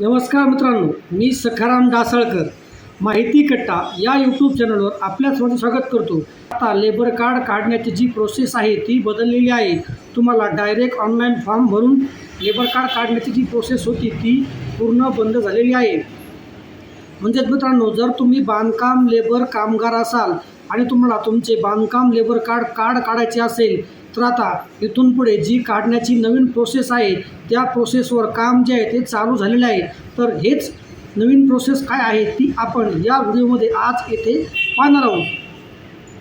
नमस्कार मित्रांनो मी सखाराम डासळकर माहिती कट्टा या यूट्यूब चॅनलवर आपल्या सर्वांचं स्वागत करतो. आता लेबर कार्ड काढण्याची जी प्रोसेस आहे ती बदललेली आहे. तुम्हाला डायरेक्ट ऑनलाईन फॉर्म भरून लेबर कार्ड काढण्याची जी प्रोसेस होती ती पूर्ण बंद झालेली आहे. म्हणजेच मित्रांनो जर तुम्ही बांधकाम लेबर कामगार असाल आणि तुम्हाला तुमचे बांधकाम लेबर कार्ड कार्ड काढायचे असेल तर आता इथून पुढे जी काढण्याची नवीन प्रोसेस आहे त्या प्रोसेसवर काम जे आहे ते चालू झालेलं आहे. तर हेच नवीन प्रोसेस काय आहे ती आपण या व्हिडिओमध्ये आज येथे पाहणार आहोत.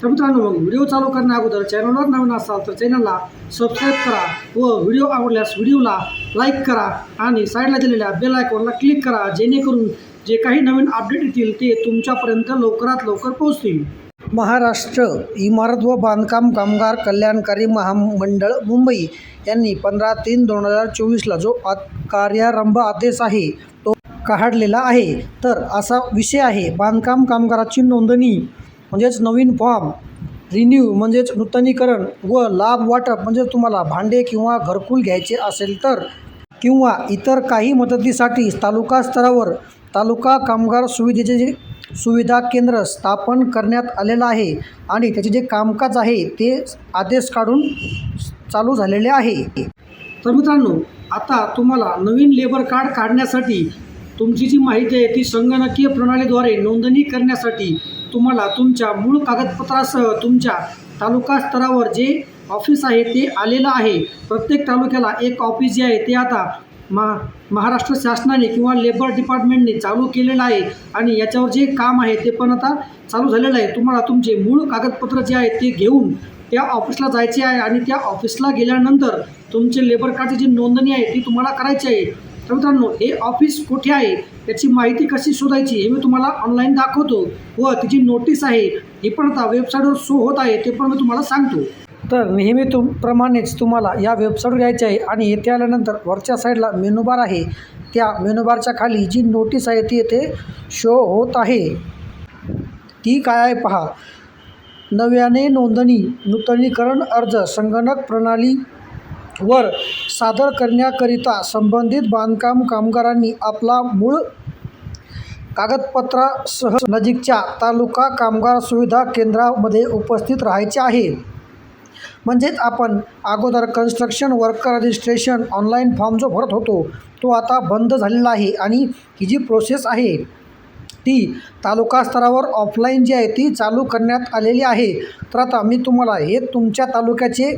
तर मित्रांनो मग व्हिडिओ चालू करण्या अगोदर चॅनलवर नवीन असाल तर चॅनलला सबस्क्राईब करा व व्हिडिओ आवडल्यास व्हिडिओला लाईक करा आणि साईडला दिलेल्या बेल आयकॉनला क्लिक करा जेणेकरून जे काही नवीन अपडेट येतील ते तुमच्यापर्यंत लवकरात लवकर पोहोचतील. महाराष्ट्र इमारत व बांधकाम कामगार कल्याणकारी महामंडळ मुंबई यांनी पंधरा तीन दोन हजार चोवीसला जो आ कार्यारंभ आदेश आहे तो काढलेला आहे. तर असा विषय आहे बांधकाम कामगाराची नोंदणी म्हणजेच नवीन फॉर्म रिन्यू म्हणजेच नूतनीकरण व लाभ वाटप म्हणजे तुम्हाला भांडे किंवा घरकुल घ्यायचे असेल तर किंवा इतर काही मदतीसाठी तालुका स्तरावर तालुका कामगार सुविधेचे जे सुविधा केंद्र स्थापन करण्यात आलेलं आहे आणि त्याचे जे कामकाज आहे ते आदेश काढून चालू झालेले आहे. तर मित्रांनो आता तुम्हाला नवीन लेबर कार्ड काढण्यासाठी तुमची जी माहिती आहे ती संगणकीय प्रणालीद्वारे नोंदणी करण्यासाठी तुम्हाला तुमच्या मूळ कागदपत्रासह तुमच्या तालुका स्तरावर जे ऑफिस आहे ते आलेलं आहे. प्रत्येक तालुक्याला एक ऑफिस जे आहे ते आता मा महाराष्ट्र शासनाने किंवा लेबर डिपार्टमेंटने चालू केलेलं आहे आणि याच्यावर जे काम आहे ते पण आता चालू झालेलं आहे. तुम्हाला तुमचे मूळ कागदपत्र जे आहे ते घेऊन त्या ऑफिसला जायचे आहे आणि त्या ऑफिसला गेल्यानंतर तुमचे लेबर कार्डची जी नोंदणी आहे ती तुम्हाला करायची आहे. तर मित्रांनो हे ऑफिस कुठे आहे त्याची माहिती कशी शोधायची हे मी तुम्हाला ऑनलाईन दाखवतो व तिची नोटीस आहे ही पण आता वेबसाईटवर शो होत आहे ते पण मी तुम्हाला सांगतो. तर नेहमी तुम प्रमाणेच तुम्हाला या वेबसाईटवर यायचे आहे आणि येथे आल्यानंतर वरच्या साईडला मेनूबार आहे. त्या मेनूबारच्या खाली जी नोटीस आहे ती येथे शो होत आहे. ती काय आहे पहा. नव्याने नोंदणी नूतनीकरण अर्ज संगणक प्रणालीवर सादर करण्याकरिता संबंधित बांधकाम कामगारांनी आपला मूळ कागदपत्रासह नजीकच्या तालुका कामगार सुविधा केंद्रामध्ये उपस्थित राहायचे आहे. म्हणजेच आपण अगोदर construction worker registration online form जो भरत होतो तो आता बंद झालेला आहे. आणि ही जी प्रोसेस आहे ती तालुका स्तरावर ऑफलाईन जी आहे ती चालू करण्यात आलेली आहे. तर आता मी तुम्हाला हे तुमच्या तालुक्याचे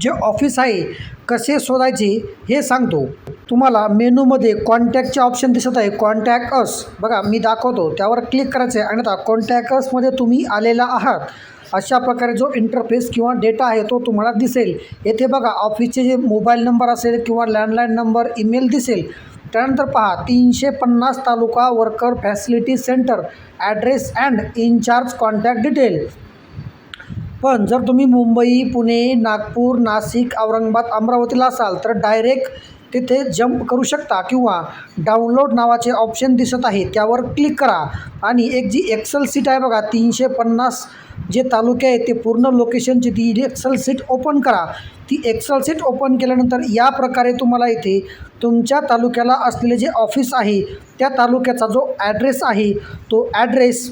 जे ऑफिस आहे कसे शोधायचे हे सांगतो. तुम्हाला मेनूमध्ये कॉन्टॅक्टचे ऑप्शन दिसत आहे. कॉन्टॅक्ट अस बघा मी दाखवतो. त्यावर क्लिक करायचं आहे आणि आता कॉन्टॅक्ट असमध्ये तुम्ही आलेला आहात. अशा प्रकारे जो इंटरफेस किंवा डेटा आहे तो तुम्हाला दिसेल. येथे बघा ऑफिसचे जे मोबाईल नंबर असेल किंवा लँडलाईन नंबर ईमेल दिसेल. त्यानंतर पहा तीनशे पन्नास taluka worker facility centre address and incharge contact detail पण जर तुम्ही मुंबई पुणे नागपूर नाशिक औरंगाबाद अमरावतीला असाल तर डायरेक्ट तिथे जंप करू शकता किंवा डाउनलोड नावाचे ऑप्शन दिसत आहे. त्यावर क्लिक करा. आणि एक जी एक्सेल सीट आहे बघा तीनशे पन्नास जे तालुके आहेत ते पूर्ण लोकेशनची ती एक्सल सीट ओपन करा. ती एक्सल सीट ओपन केल्यानंतर या प्रकारे तुम्हाला इथे तुमच्या तालुक्याला असलेले जे ऑफिस आहे त्या तालुक्याचा जो ॲड्रेस आहे तो ॲड्रेस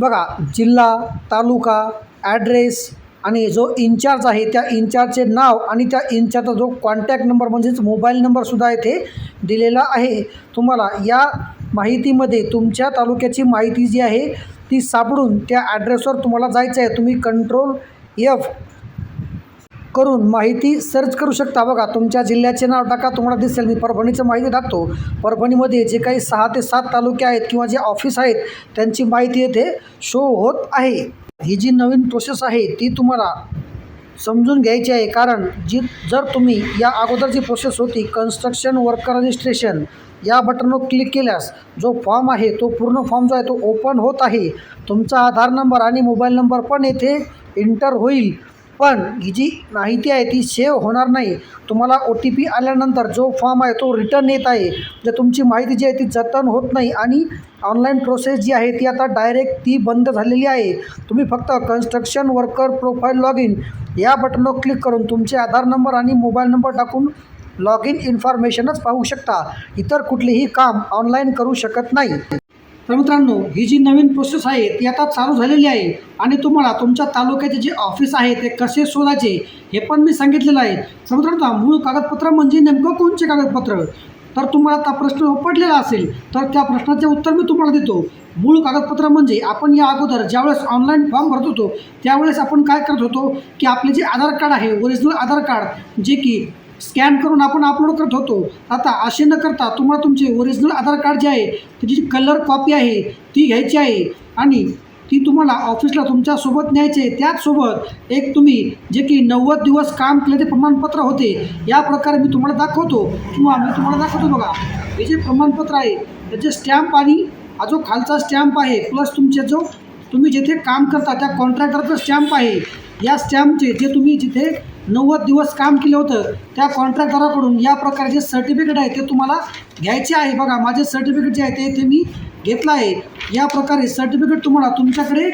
बघा जिल्हा तालुका ॲड्रेस आणि जो इन्चार्ज आहे त्या इन्चार्जचे नाव आणि त्या इन्चार्जचा जो कॉन्टॅक्ट नंबर म्हणजेच मोबाईल नंबरसुद्धा इथे दिलेला आहे. तुम्हाला या माहितीमध्ये तुमच्या तालुक्याची माहिती जी आहे ती सापडून त्या ॲड्रेसवर तुम्हाला जायचं आहे तुम्ही कंट्रोल एफ करून माहिती सर्च करू शकता. बघा तुमच्या जिल्ह्याचे नाव टाका तुम्हाला दिसेल. मी परभणीचं माहिती टाकतो परभणीमध्ये जे काही सहा ते सात तालुके आहेत किंवा जे ऑफिस आहेत त्यांची माहिती येथे शो होत आहे. ही जी नवीन प्रोसेस आहे ती तुम्हाला समजून घ्यायची आहे. कारण जी जर तुम्ही या अगोदरची प्रोसेस होती कन्स्ट्रक्शन वर्कर रजिस्ट्रेशन या बटनवर क्लिक केल्यास जो फॉर्म आहे तो पूर्ण फॉर्म जो आहे तो ओपन होत आहे. तुमचा आधार नंबर आणि मोबाईल नंबर पण येथे इंटर होईल. पण ही जी माहिती आहे ती सेव्ह होणार नाही. तुम्हाला ओ टी पी आल्यानंतर जो फॉर्म आहे तो रिटर्न येत आहे. जर तुमची माहिती जी आहे ती जतन होत नाही आणि ऑनलाईन प्रोसेस जी आहे ती आता डायरेक्ट ती बंद झालेली आहे. तुम्ही फक्त construction worker profile log in या बटनवर क्लिक करून तुमचे आधार नंबर आणि मोबाईल नंबर टाकून लॉग इन इन्फॉर्मेशनच पाहू शकता. इतर कुठलेही काम ऑनलाईन करू शकत नाही. तर मित्रांनो ही जी नवीन प्रोसेस आहे ती आता चालू झालेली आहे आणि तुम्हाला तुमच्या तालुक्याचे जे ऑफिस आहे ते कसे शोधायचे हे पण मी सांगितलेलं आहे. तर मित्रांनो मूळ कागदपत्र म्हणजे नेमकं कोणचे कागदपत्र? तर तुम्हाला आता प्रश्न पडलेला असेल तर त्या प्रश्नाचे उत्तर मी तुम्हाला देतो. मूळ कागदपत्र म्हणजे आपण या अगोदर ज्यावेळेस ऑनलाईन फॉर्म भरत होतो त्यावेळेस आपण काय करत होतो की आपले जे आधार कार्ड आहे ओरिजिनल आधार कार्ड जे की स्कॅन करून आपण अपलोड करत होतो आता असे न करता तुम्हाला तुमचे ओरिजिनल आधार कार्ड जे आहे त्याची जी कलर कॉपी आहे ती घ्यायची आहे आणि तुम्हाला ऑफिसला तुमच्यासोबत न्यायचे त्याचसोबत एक तुम्ही जे की नव्वद दिवस काम केल्याचे प्रमाणपत्र होते या प्रकारे मी तुम्हाला दाखवतो. किंवा मी तुम्हाला दाखवतो बघा हे जे प्रमाणपत्र आहे त्याचे स्टॅम्प आणि हा जो खालचा स्टॅम्प आहे प्लस तुमचे जो तुम्ही जिथे काम करता त्या कॉन्ट्रॅक्टरचा स्टॅम्प आहे. या स्टॅम्पचे जे तुम्ही जिथे नव्वद दिवस काम केलं होतं त्या कॉन्ट्रॅक्टराकडून या प्रकारचे सर्टिफिकेट आहे ते तुम्हाला घ्यायचे आहे. बघा माझे सर्टिफिकेट जे आहे ते ते मी घेतला आहे. या प्रकारे सर्टिफिकेट तुम्हाला तुमच्याकडे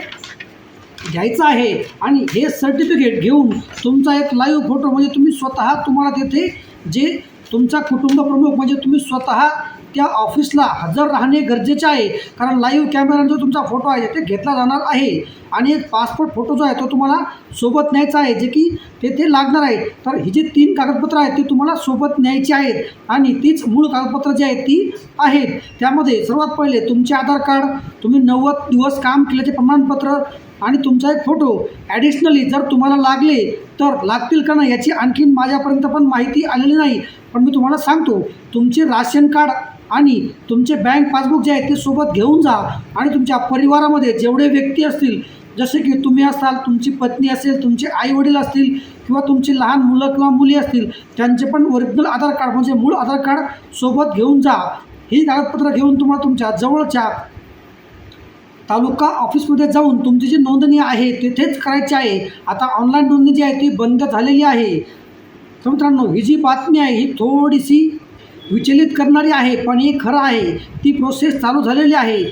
घ्यायचं आहे. आणि हे सर्टिफिकेट घेऊन तुमचा एक लाईव्ह फोटो म्हणजे तुम्ही स्वतः तुम्हाला तेथे जे तुमचा कुटुंब प्रमुख म्हणजे तुम्ही स्वतः त्या ऑफिसला हजर राहणे गरजेचे आहे. कारण लाईव्ह कॅमेरा जो तुमचा फोटो आहे ते घेतला जाणार आहे. आणि एक पासपोर्ट फोटो जो आहे तो तुम्हाला सोबत न्यायचा आहे. जे की तेथे लागणार आहे. तर ही जी तीन कागदपत्रं आहेत ती तुम्हाला सोबत न्यायची आहेत. आणि तीच मूळ कागदपत्रं जी आहेत ती आहेत. त्यामध्ये सर्वात पहिले तुमचे आधार कार्ड तुम्ही नव्वद दिवस काम केल्याचे प्रमाणपत्र आणि तुमचा एक फोटो ॲडिशनली जर तुम्हाला लागले तर लागतील का नाही याची आणखीन माझ्यापर्यंत पण माहिती आलेली नाही. पण मी तुम्हाला सांगतो तुमचे राशन कार्ड आणि तुमचे बँक पासबुक जे आहे ते सोबत घेऊन जा आणि तुमच्या परिवारामध्ये जेवढे व्यक्ती असतील जसे की तुम्ही असाल तुमची पत्नी असेल तुमचे आईवडील असतील किंवा तुमची लहान मुलं किंवा मुली असतील त्यांचे पण ओरिजिनल आधार कार्ड म्हणजे मूळ आधार कार्ड सोबत घेऊन जा. ही कागदपत्रं घेऊन तुम्हाला तुमच्या जवळच्या तालुका ऑफिसमध्ये जाऊन तुमची जी नोंदणी आहे तिथेच करायची आहे. आता ऑनलाईन नोंदणी जी आहे ती बंद झालेली आहे. तर मित्रांनो ही जी बातमी आहे ही थोडीशी विचलित करणारी आहे पण ही खरं आहे. ती प्रोसेस चालू झालेली आहे.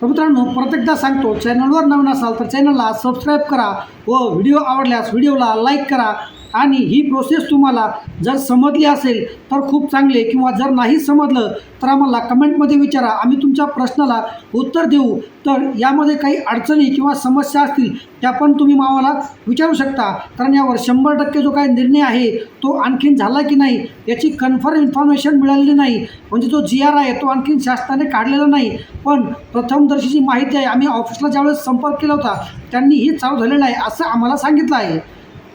तर मित्रांनो परत एकदा सांगतो चॅनलवर नवीन असाल तर चॅनलला सबस्क्राईब करा व व्हिडिओ आवडल्यास व्हिडिओला लाईक करा. आणि ही प्रोसेस तुम्हाला जर समजली असेल तर खूप चांगले. किंवा जर नाही समजलं तर आम्हाला कमेंटमध्ये विचारा. आम्ही तुमच्या प्रश्नाला उत्तर देऊ. तर यामध्ये काही अडचणी किंवा समस्या असतील त्या पण तुम्ही आम्हाला विचारू शकता. कारण यावर शंभर टक्के जो काही निर्णय आहे तो आणखीन झाला की नाही याची कन्फर्म इन्फॉर्मेशन मिळालेली नाही. म्हणजे जो जी आर आहे तो आणखीन शासनाने काढलेला नाही. पण प्रथमदर्शीची माहिती आहे. आम्ही ऑफिसला ज्यावेळेस संपर्क केला होता त्यांनी ही चालू झालेलं आहे असं आम्हाला सांगितलं आहे.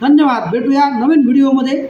धन्यवाद. भेटूया नवीन व्हिडिओमध्ये.